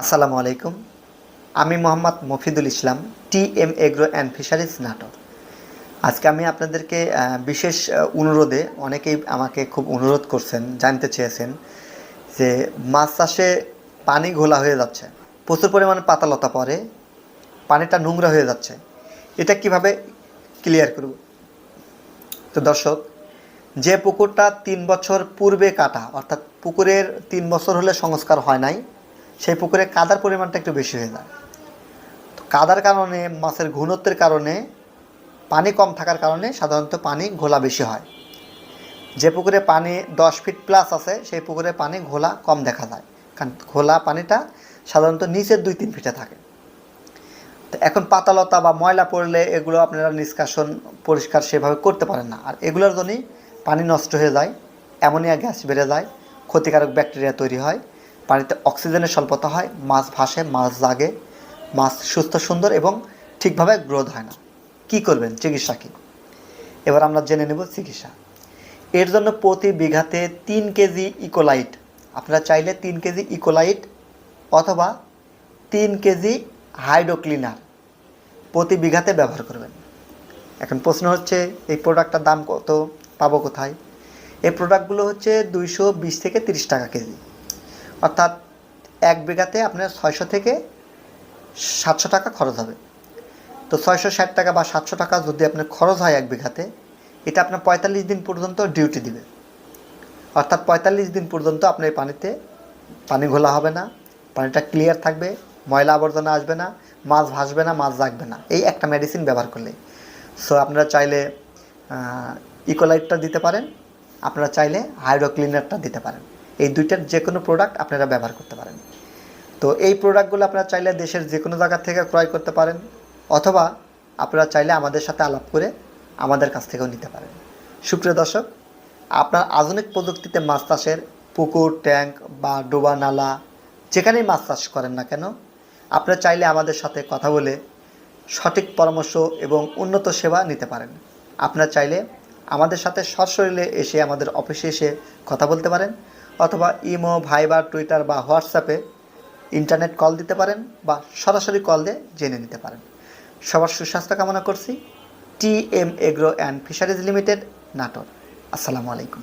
আসসালামু আলাইকুম। আমি Mohammad Mofidul Islam T M agro and fisheries নাটক আজকে আমি আপনাদেরকে বিশেষ অনুরোধে অনেকেই আমাকে খুব অনুরোধ করছেন, জানতে চেয়েছেন যে মাছ চাষে পানি ঘোলা হয়ে যাচ্ছে, প্রচুর পরিমাণে পাতালতা পড়ে, পানিটা নোংরা হয়ে যাচ্ছে। এটা কীভাবে ক্লিয়ার করব? তো দর্শক, যে পুকুরটা তিন বছর পূর্বে কাটা, অর্থাৎ পুকুরের তিন বছর হলে সংস্কার হয় নাই সেই পুকুরে কাদার পরিমাণটা একটু বেশি হয়ে যায়। তো কাদার কারণে, মাছের ঘনত্বের কারণে, পানি কম থাকার কারণে সাধারণত পানি ঘোলা বেশি হয়। যে পুকুরে পানি দশ ফিট প্লাস আছে, সেই পুকুরে পানি ঘোলা কম দেখা যায়। কারণ ঘোলা পানিটা সাধারণত নিচের দুই তিন ফিটে থাকে। তো এখন পাতালতা বা ময়লা পড়লে এগুলো আপনারা নিষ্কাশন পরিষ্কার সেভাবে করতে পারেন না। আর এগুলোর জন্যই পানি নষ্ট হয়ে যায়, অ্যামোনিয়া গ্যাস বেড়ে যায়, ক্ষতিকারক ব্যাকটেরিয়া তৈরি হয়। পানিতে অক্সিজেনের স্বল্পতা হয়, মাছ ভাসে, মাছ জাগে, মাছ সুস্থ, সুন্দর এবং ঠিকভাবে গ্রোথ হয় না। কি করবেন? চিকিৎসা কী? এবার আমরা জেনে নেব চিকিৎসা। এর জন্য প্রতি বিঘাতে তিন কেজি ইকোলাইট, আপনারা চাইলে তিন কেজি ইকোলাইট অথবা তিন কেজি হাইড্রোক্লিনার প্রতি বিঘাতে ব্যবহার করবেন। এখন প্রশ্ন হচ্ছে, এই প্রোডাক্টটার দাম কত, পাবো কোথায়? এই প্রোডাক্টগুলো হচ্ছে দুইশো বিশ থেকে তিরিশ টাকা কেজি। অর্থাৎ এক বিঘাতে আপনার ছয়শো থেকে সাতশো টাকা খরচ হবে। তো ছয়শো ষাট টাকা বা সাতশো টাকা যদি আপনার খরচ হয় এক বিঘাতে, এটা আপনার পঁয়তাল্লিশ দিন পর্যন্ত ডিউটি দিবে। অর্থাৎ পঁয়তাল্লিশ দিন পর্যন্ত আপনার পানিতে পানি ঘোলা হবে না, পানিটা ক্লিয়ার থাকবে, ময়লা আবর্জনা আসবে না, মাছ ভাসবে না, মাছ জাগবে না। এই একটা মেডিসিন ব্যবহার করলে। সো আপনারা চাইলে ইকোলাইটটা দিতে পারেন, আপনারা চাইলে হাইড্রোক্লিনারটা দিতে পারেন। এই দুইটার যে কোনো প্রোডাক্ট আপনারা ব্যবহার করতে পারেন। তো এই প্রোডাক্টগুলো আপনারা চাইলে দেশের যে কোনো জায়গা থেকে ক্রয় করতে পারেন, অথবা আপনারা চাইলে আমাদের সাথে আলাপ করে আমাদের কাছ থেকেও নিতে পারেন। সুপ্রিয় দর্শক, আপনার আধুনিক প্রযুক্তিতে মাছ চাষের পুকুর, ট্যাঙ্ক বা ডোবা নালা, যেখানেই মাছ চাষ করেন না কেন আপনারা চাইলে আমাদের সাথে কথা বলে সঠিক পরামর্শ এবং উন্নত সেবা নিতে পারেন। আপনারা চাইলে আমাদের সাথে সশরীরে এসে আমাদের অফিসে এসে কথা বলতে পারেন অথবা ইমো, ভাইবার, টুইটার বা হোয়াটসঅ্যাপে ইন্টারনেট কল দিতে পারেন বা সরাসরি কল দিয়ে জেনে নিতে পারেন। সবার সুস্বাস্থ্য কামনা করছি। T M agro and fisheries limited, Natore. আসসালামু আলাইকুম।